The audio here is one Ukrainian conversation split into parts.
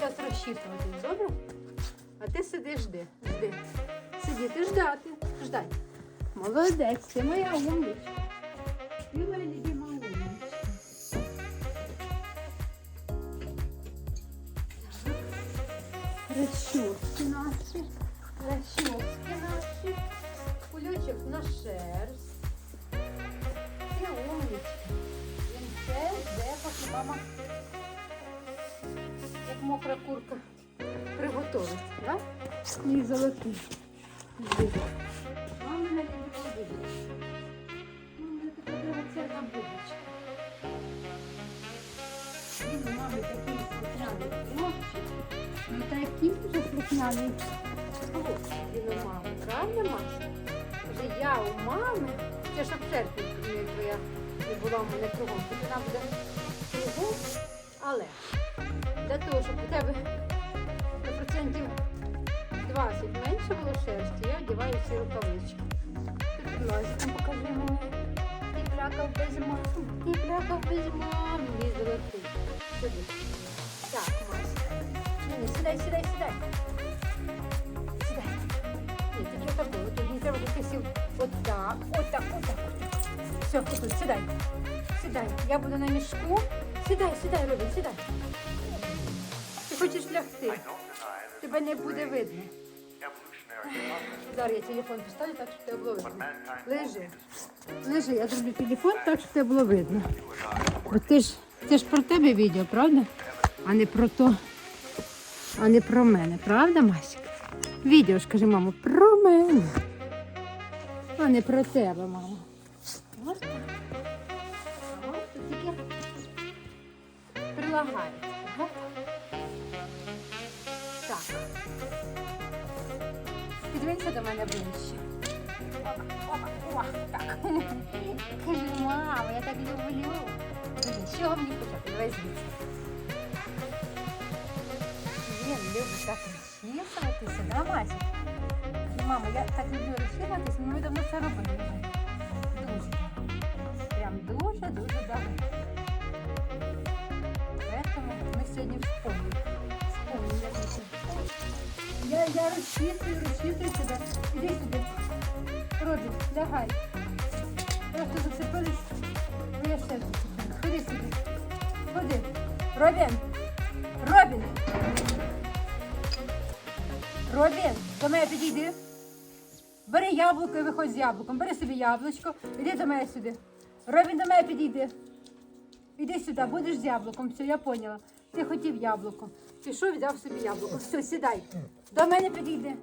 зараз розчісувати, добре? А ти сиди, жди, жди. Сидіти, ждати, ждать. Молодець, ти моя умничка. Ти моя любима умничка. Расчески наші, расчески наші, кульочок на шерсть. Ти умничка. Він все поки мама, мокра курка, приготовить, да? Мій золотий. Мама не любить будочку. Мама така драгоценна будочка. Він у мами такий слухняний хлопчик. Ну такий вже слухняний хлопчик він у мами. Правда, Мася? Вже я у мами. Це ж обсердки, якби я не була у мене кругом. Тут вона буде кругом. Але того, щоб у тебе на процентів 20 менше було шерсті, я вдіваю ці рукавички. Будь ласка, покажи мені. Ти плакав без мами. Ти плакав без мами, мій золотий. Сиди. Так, Мася. Ні, сідай, сідай, сідай. Сідай. Ні, тільки отако. Тут не треба, отак. Все, отут, сідай. Сідай. Я буду на мішку. Сідай, сідай, Робін, сідай. Ти хочеш лягти. Тебе не буде видно. Зараз я телефон поставлю так, щоб тебе було видно. Лежи. Лежи, я зроблю телефон так, щоб тебе було видно. Бо ти ж, це ж про тебе відео, правда? А не про то, а не про мене, правда, Масік? Відео ж каже, мамо, про мене. А не про тебе, мамо. Тільки прилагається. Підвинься до мене ближче. Опа, опа, так. Кажи, мама, я так люблю. Чого мені? Давай звідси. Він любить так розчісуватися, да, Мася? Мама, я так люблю розчісуватися, але ми давно це робили. Дуже. Прям дуже-дуже давно. Поэтому ми сьогодні вспомнили. Вспомнили, як ми я, я розчісую, розчісую тебе. Іди сюди. Робін, лягай. Просто зацепились. Моє серце. Ходи сюди. Ходи. Робін. Робін. Робін, до мене підійди. Бери яблуко і виходь з яблуком. Бери собі яблучко. Іди до мене сюди. Робін, до мене підійди. Іди сюди, будеш з яблуком. Все, я поняла. Ти хотів яблуко. Пішов, взяв собі яблуко. Все, сідай. До мене підійди.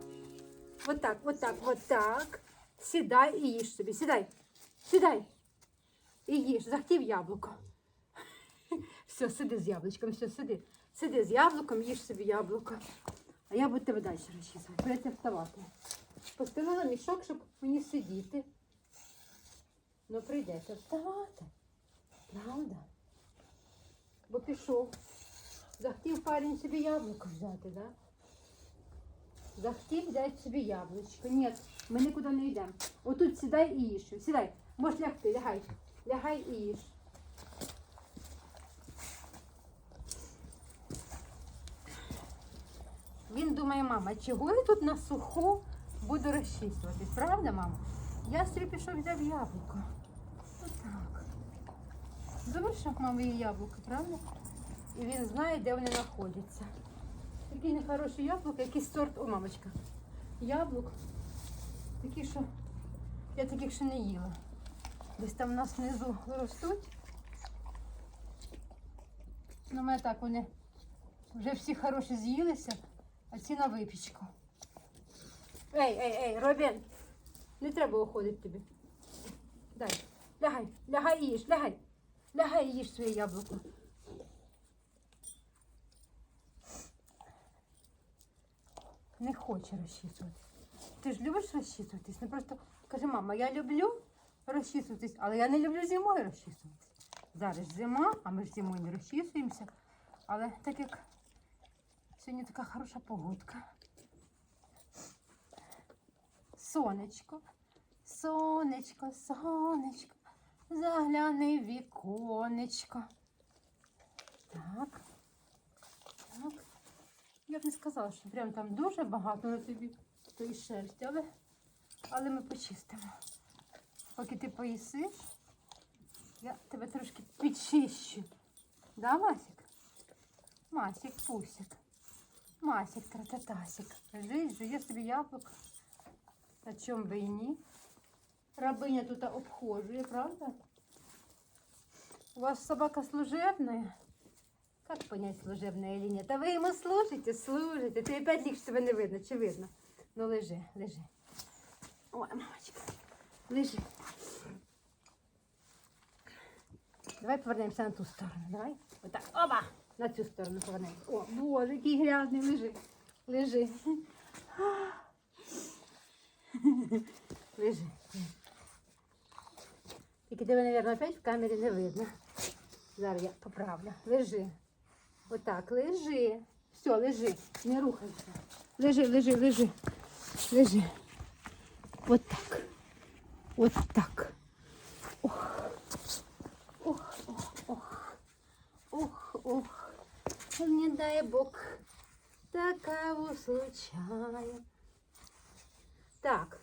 Отак, отак, отак. Сідай і їж собі. Сідай. Сідай. І їж. Захотів яблуко. Все, сиди з яблучком, все, сиди. Сиди з яблуком, їж собі яблуко. А я буду тебе далі розчісувати. Придеться вставати. Постелила мішок, щоб мені сидіти. Ну прийдеться вставати. Правда? Бо пішов. Захотів парень собі яблуко взяти, да? Захотів взяти собі яблучко. Ні, ми нікуди не йдемо. Отут сідай і їж. Сідай. Можеш лягти, лягай. Лягай і їж. Він думає, мама, чого я тут на суху буду розчісуватись? Правда, мама? Я собі пішов взяв яблуко. Отак. Добре, що в мами є яблуко, правда? І він знає, де вони знаходяться. Такі нехороші яблука, якийсь сорт, о, мамочка. Яблук. Такі, що я таких ще не їла. Десь там у нас внизу ростуть. Ну, мене так вони вже всі хороші з'їлися, а ці на випічку. Ей, ей, ей, Робін, не треба уходити тобі. Дай, лягай, лягай їж, лягай. Лягай їж своє яблуко. Не хоче розчісуватись. Ти ж любиш розчісуватись? Не просто каже, мама, я люблю розчісуватись, але я не люблю зимою розчісуватись. Зараз зима, а ми ж зимою не розчісуємося. Але так як сьогодні така хороша погодка. Сонечко, сонечко, сонечко, загляни віконечко. Так. Я б не сказала, що прям там дуже багато на тобі тої шерсті, але, але ми почистимо. Поки ти поїсиш, я тебе трошки підчищу. Да, Масік? Масік, пусик. Масік, трататасик. Жить, же, є собі яблуко. На чому би і ні. Рабиня тут обхожує, правда? У вас собака служебная? Как понять, служебная или нет? А вы ему служите, служите. Ты опять лишь тебе не видно, чи видно? Ну лежи, лежи. Ой, мамочка, лежи. Давай повернемося на ту сторону. Давай. Отак. Оба! На цю сторону повернемося. О, боже, який грязний, лежи. Лежи. Лежи. Тільки тебе, мабуть, опять в камері не видно. Зараз я поправлю. Лежи. Отак, лежи. Все, лежи. Не рухайся. Лежи, лежи, лежи. Лежи. Вот так. Вот так. Ох. Ох, ох, ох. Ох, ох. Не дай Бог. Такого случая. Так.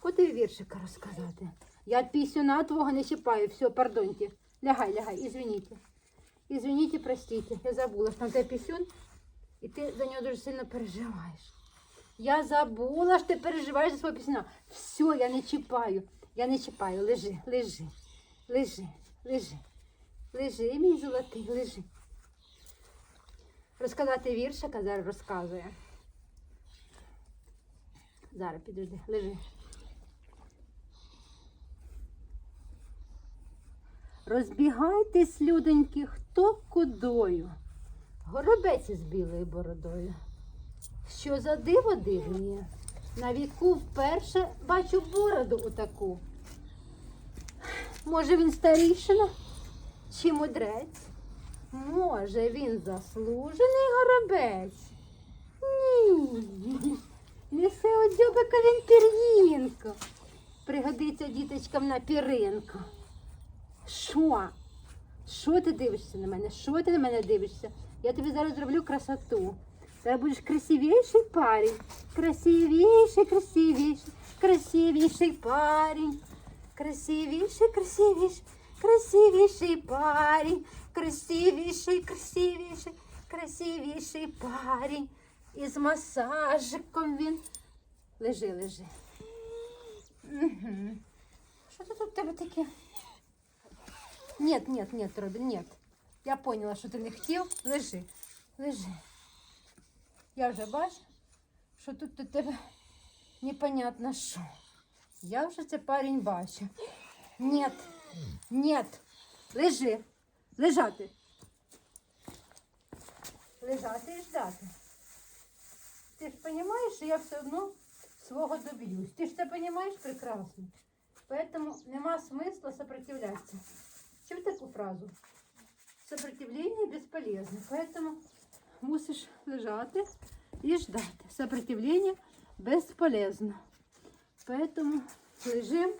Куди віршика розказати? Я пісюна твого не чіпаю. Все, пардоньте. Лягай, лягай, извините. Извините, простите. Я забула, що там тебе пісюн, і ти за нього дуже сильно переживаєш. Я забула, що ти переживаєш за свого пісюна. Все, я не чіпаю. Я не чіпаю. Лежи, лежи, лежи, лежи. Лежи, мій золотий, лежи. Розказати віршика зараз розказує. Зараз підожди, лежи. Розбігайтесь, людоньки, хто кудою. Горобець із білою бородою. Що за диво дивніє? На віку вперше бачу бороду отаку. Може він старішина чи мудрець? Може він заслужений горобець? Ні. Несе у він пір'їнко. Пригодиться діточкам на піринку. Що? Що ти дивишся на мене? Що ти на мене дивишся? Я тобі зараз зроблю красоту. Зараз будеш красивіший парень. Красивіший, красивіший, красивіший парень. Красивіший, красивіший, красивіший парень. Красивіший, красивіший, красивіший парень. Із масажиком він. Лежи, лежи. Що тут в тебе таке? Нет, нет, нет, Робин, нет. Я поняла, що ти не хотів. Лежи, лежи. Я вже бачу, що тут у тебе непонятно що. Я вже це парень бачу. Нет, нет. Лежи. Лежати. Лежати і ждати. Ти ж розумієш, що я все одно свого доб'юсь. Ти ж це розумієш прекрасно. Поэтому нема смисла сопротивляться. Чув таку фразу? Сопротивление бесполезно. Поэтому мусиш лежати і ждати. Сопротивление бесполезно. Поэтому лежим,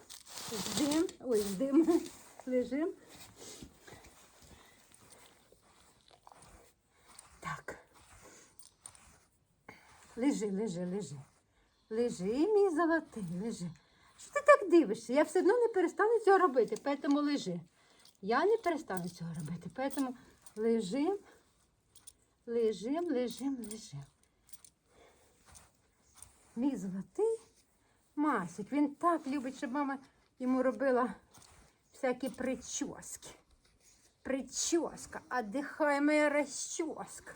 ждем, ой, ждем, лежим. Так. Лежи, лежи, лежи. Лежи, мій золотий, лежи. Що ти так дивишся? Я все одно не перестану цього робити, поэтому лежи. Я не перестану цього робити, поэтому лежим, лежим, лежим, лежим. Мій золотий Масик, він так любить, щоб мама йому робила всякі прически. Прическа, отдихай моя розчоска.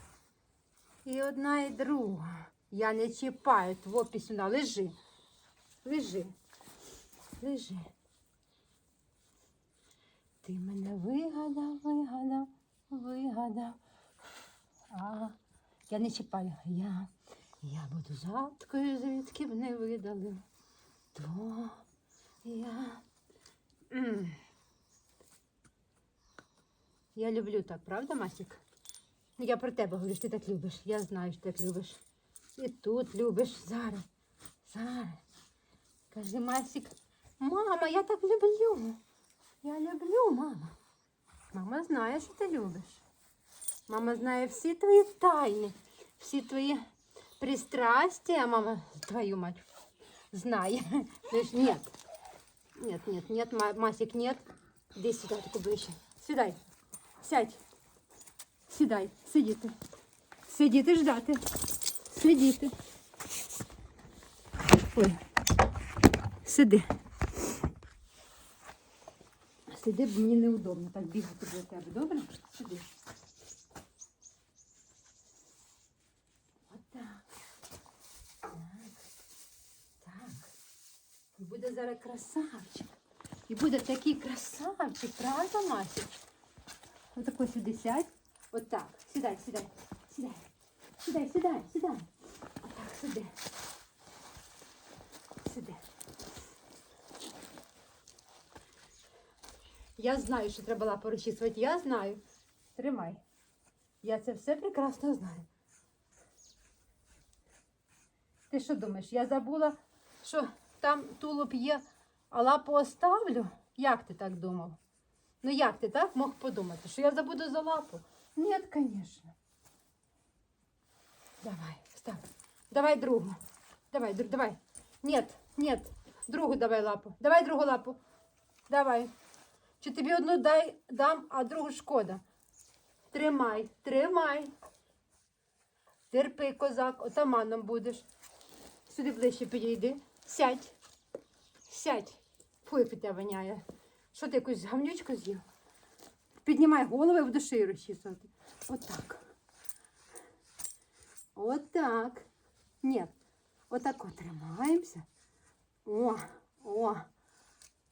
І одна, і друга. Я не чіпаю твого пісюна. Лежи. Лежи. Лежи. Ти мене вигадав, вигадав, вигадав. А, я не чіпаю. Я, я буду заткою, звідки б не видалив. То я. Я люблю так, правда, Масік? Я про тебе говорю, що ти так любиш. Я знаю, що ти так любиш. І тут любиш зараз. Зараз. Каже Масік, мама, я так люблю. Я люблю, мама. Мама знає, що ти любиш. Мама знає всі твої тайни. всі твої пристрастия, мама, твою мать, знає. Знаєш, нет. Нет, нет, нет, Ма- Масик, нет. Іди сюди, таку ближче. Сідай. Сядь. Сідай, сидіти. Сидіти ждати. Сидіти. Ой. Сиди. Сиди, бо мені неудобно так бігати для тебе, добре? Сиди. Отак. Так. Так. Буде зараз красавчик. І буде такий красавчик, правда, Масі? Отако сюди сядь. Отак. Сідай, сідай. Сідай. Сідай, сідай, сідай. Отак, сиди. Сиди. Я знаю, що треба лапу розчісувати. Я знаю. Тримай. Я це все прекрасно знаю. Ти що думаєш? Я забула, що там тулуб є, а лапу оставлю? Як ти так думав? Ну як ти так мог подумати? Що я забуду за лапу? Ні, звісно. Давай, встав. Давай другу. Давай, дру- давай. Нет, нет. Другу давай лапу. Давай другу лапу. Давай. Чи тобі одну дай, дам, а другу шкода. Тримай, тримай. Терпи, козак, отаманом будеш. Сюди ближче підійди. Сядь. Сядь. Фу, як тебе воняє. Що ти якусь гамнючку з'їв? Піднімай голову і буду шию розчісувати. Отак. Отак. Ні. Отак от тримаємося. О, о.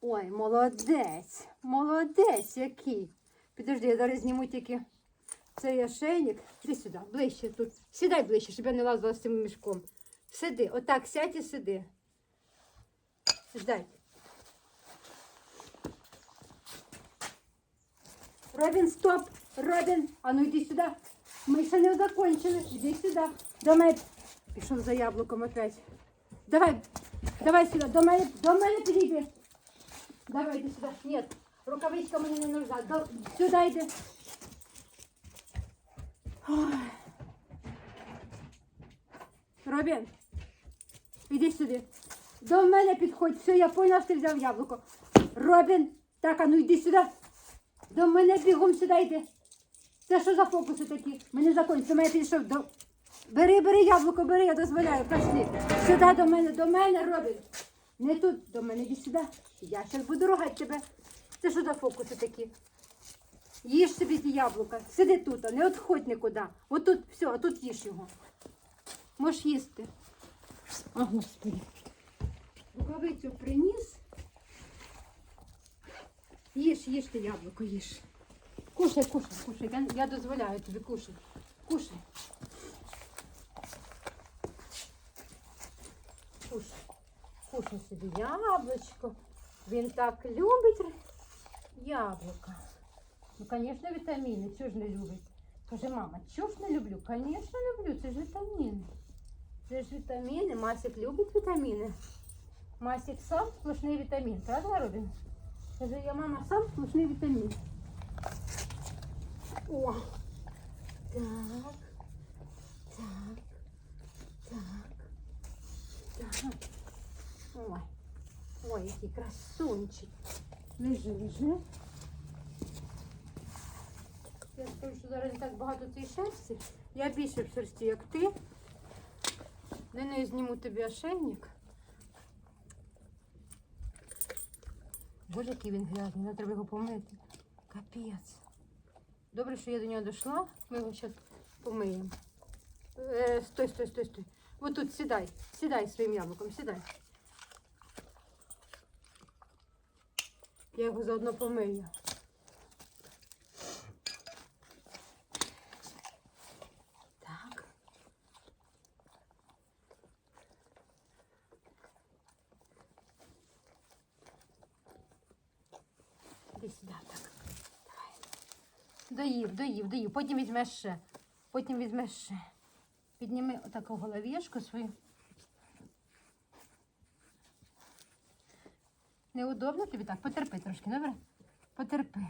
Ой, молодець. Молодець який. Підожди, я зараз зніму тільки цей ошейник. Іди сюди, ближче тут. Сідай ближче, щоб я не лазила з цим мішком. Сиди, отак сядь і сиди. Ждай. Робін, стоп! Робін, а ну йди сюди. Ми ще не закончили. Іди сюди. До мене. Пішов за яблуком опять. Давай, давай сюди, до мене, до мене підійди. Давай, иди сюда. Нет, рукавичка мне не нужна. До- сюда иди. Ой. Робін, іди сюди. До мене підходь. Все, я поняла, що ти взяв яблуко. Робін, так, а ну йди сюди. До мене бігом сюди йди. Це що за фокуси такі? Мене закон, до мене підійшов. До... Бери, бери яблуко, бери, я дозволяю. Пошли. Сюди до мене, до мене, Робін. Не тут, до мене, іди сюди. Я зараз буду рогати тебе. Це що за фокуси такі? Їж собі ті яблука. Сиди тут, а не відходь нікуди. Отут, все, а тут їж його. Можеш їсти. А, господи. Рукавицю приніс. Їж, їж ти яблуко, їж. Кушай, кушай, кушай. Я, я дозволяю тобі, кушай. Кушай. Кушай. Кушай собі яблучко. Він так любить р- яблука. Ну, звісно, вітаміни. Чого ж не любить? Каже, мама, чого ж не люблю? Звісно, люблю, це ж вітаміни. Це ж вітаміни. Масик любить вітаміни. Масик сам сплошний вітамін, правда, Робін? Каже, я мама сам сплошний вітамін. О! Так. Так. Так. Так. Ой. Ой, який красунчик. Лежи, лежи. Я скажу, що зараз не так багато цієї шерсті. Я більше в шерсті, як ти. Де не зніму тобі ошейник. Боже, який він грязний, не треба його помити. Капець. Добре, що я до нього дійшла. Ми його зараз помиємо. Е, стой, стой, стой, стой. Вот тут сідай. Сідай своїм яблуком, сідай. Я його заодно помию. Так. Іди сюди, так. Давай. Доїв, доїв, доїв. Потім візьмеш ще. Потім візьмеш ще. Підніми отаку головешку свою. Неудобно тобі так? Потерпи трошки, добре? Потерпи.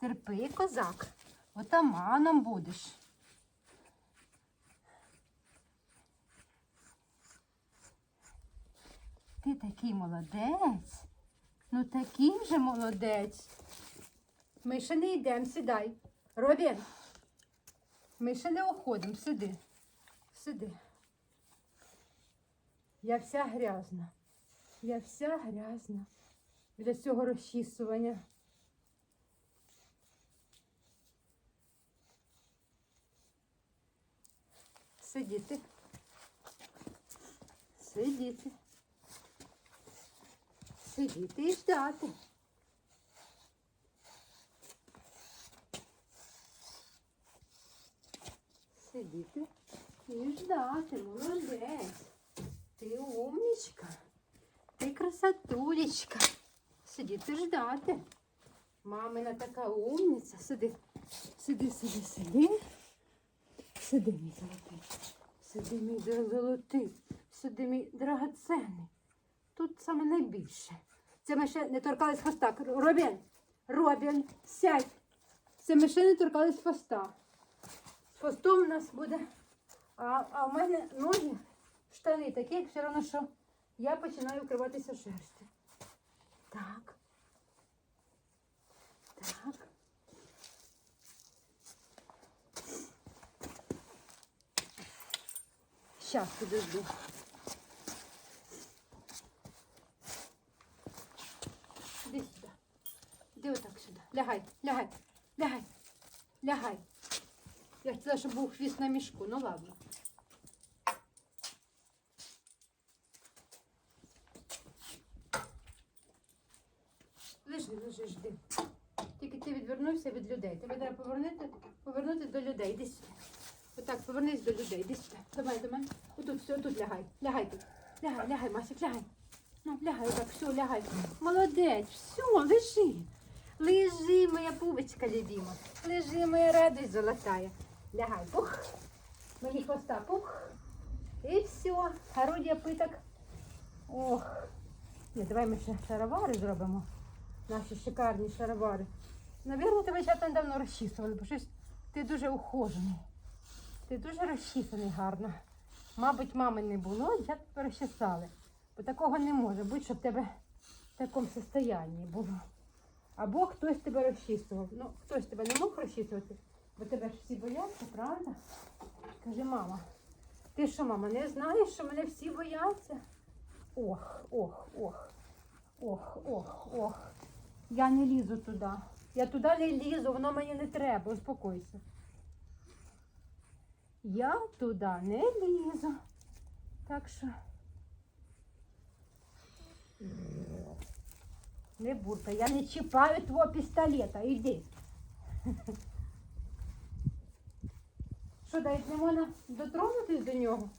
Терпи, козак. Отаманом будеш. Ти такий молодець. Ну такий же молодець. Ми ще не йдемо, сідай. Робін, ми ще не уходимо. Сиди. Сиди. Я вся грязна. Я вся грязна від цього розчісування. Сидіти. Сидіти. Сидіти і ждати. Сидіти і ждати, молодець. Ти умнічка. Ти красотулечка. Сидіти ждати. Мамина така умниця. Сиди. Сиди, сиди, сиди. Сиди, мій золотий. Сиди, мій золотий. Сиди, мій драгоценний. Тут саме найбільше. Це ми ще не торкались хвоста. Робін, Робін, сядь. Це ми ще не торкались хвоста. З хвостом у нас буде. А, а в мене ноги, штани такі, як все одно, що я починаю вкриватися шерстю. Так. Так. Щас, подожди. Іди сюди. Іди отак сюди. Лягай, лягай, лягай, лягай. Я хотіла, щоб був хвіст на мішку. Ну ладно. Лежи, лежи, жди. Тільки ти відвернувся від людей. Тебе треба повернути, повернути до людей. Іди сюди. Отак, повернись до людей. Іди сюди. Давай до мене. Отут, все, отут лягай. Лягай тут. Лягай, лягай, Масик, лягай. Ну, лягай, отак, все, лягай. Молодець, все, лежи. Лежи, моя бубочка любима. Лежи, моя радость золотая. Лягай, пух. Мені хвоста, пух. І все. Орудія питок. Ох. Ні, давай ми ще шаровари зробимо. Наші шикарні шаровари. Навірно, тебе ще там давно розчісували, бо щось ти дуже ухожений. Ти дуже розчісаний гарно. Мабуть, мами не було, я тебе розчесали. Бо такого не може бути, щоб тебе в такому состоянні було. Або хтось тебе розчісував. Ну, хтось тебе не мог розчісувати, бо тебе ж всі бояться, правда? Каже, мама, ти що, мама, не знаєш, що мене всі бояться? Ох, ох, ох, ох, ох, ох. Я не лізу туди. Я туди не лізу, воно мені не треба, успокойся. Я туди не лізу. Так що. Не бурка, я не чіпаю твого пістолета, іди. Що, навіть не можна дотронутись до нього?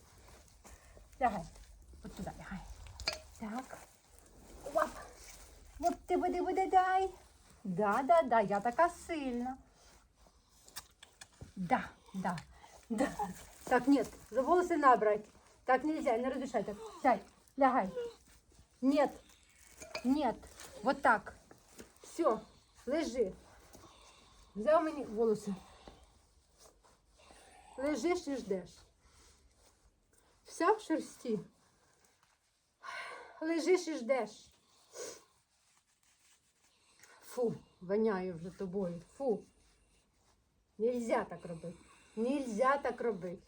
Лягай, от туди лягай. Так. Оп. От ти буде, буде, дай. Да, да, да, я така сильна. Да, да, да. Так, нет, за волосы набрать. Так нельзя, не разрешай так. Сядь, лягай. Нет, нет, вот так. Все, лежи. Взяв мені волоси. Лежиш і ждеш. Вся в шерсті. Лежиш і ждеш. Фу, воняю вже тобою. Фу. Нельзя так робити. Нельзя так робити.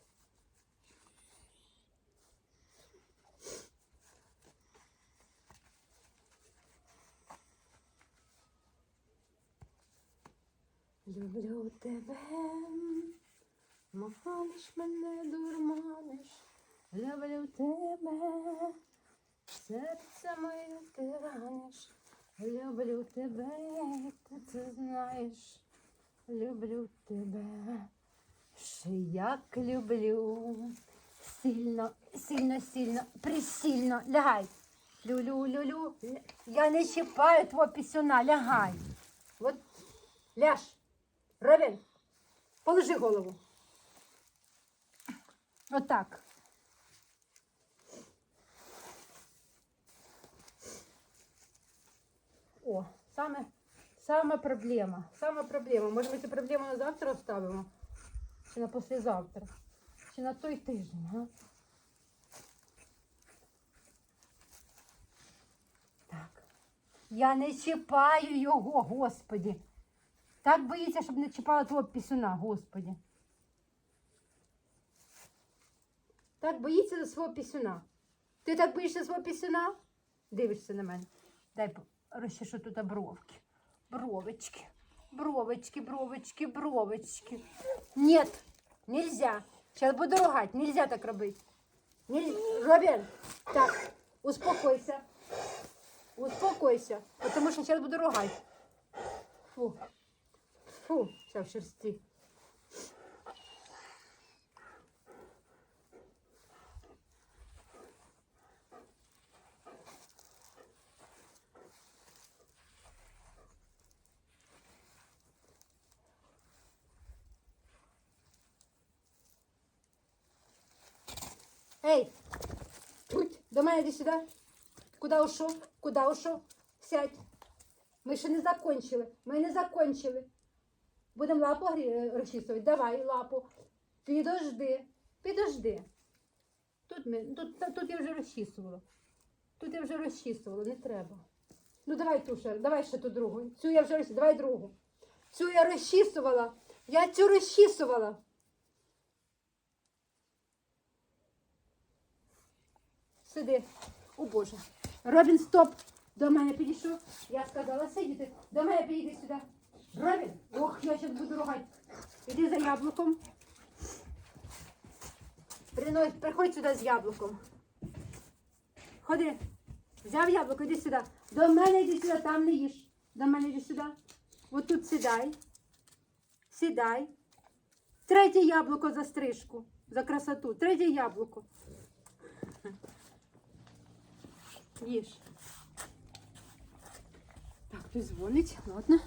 Люблю тебе, махаєш мене, дурманиш, люблю тебе, серце моє ти раниш, люблю тебе, ти це знаєш, люблю тебе, ще як люблю, сильно, сильно, сильно, присильно, лягай. Лю-лю-лю-лю. Я не чіпаю твого пісюна, лягай. От ляж. Робін, положи голову. Отак. О, саме, саме проблема. Саме проблема. Може ми цю проблему на завтра оставимо? Чи на послезавтра? Чи на той тиждень, а? Так. Я не чіпаю його, господі. Так боїться, щоб не чіпала твого пісюна, господі. Так боїться за свого пісюна. Ти так боїшся свого пісюна? Дивишся на мене. Дай розчешу тут бровки. Бровочки. Бровочки, бровочки, бровочки. Нет, нельзя. Сейчас буду ругать. Нельзя так робити. Нельзя. Робин, так, успокойся. Успокойся, потому что сейчас буду ругать. Фу. Фу, вся в шерсти. Эй, Путь, до мене йди сюди. Куди ушов? Куди ушов? Сядь. Ми ще не закончили. Ми не закончили. Будемо лапу розчісувати. Давай лапу. Підожди. Підожди. Тут, ми, тут, тут я вже розчісувала. Тут я вже розчісувала, не треба. Ну давай ту ще, давай ще ту другу. Цю я вже розчісувала. Давай другу. Цю я розчісувала. Я цю розчісувала. Сиди. О Боже. Робін, стоп. До мене підійшов. Я сказала сидіти. До мене підійди сюди. Робін. Ох, я зараз буду ругати. Іди за яблуком. Принось, приходь сюди з яблуком. Ходи. Взяв яблуко, іди сюди. До мене йди сюди, там не їж. До мене йди сюди. От тут сідай. Сідай. Третє яблуко за стрижку. За красоту. Третє яблуко. Їж. Так, хтось дзвонить. Ладно.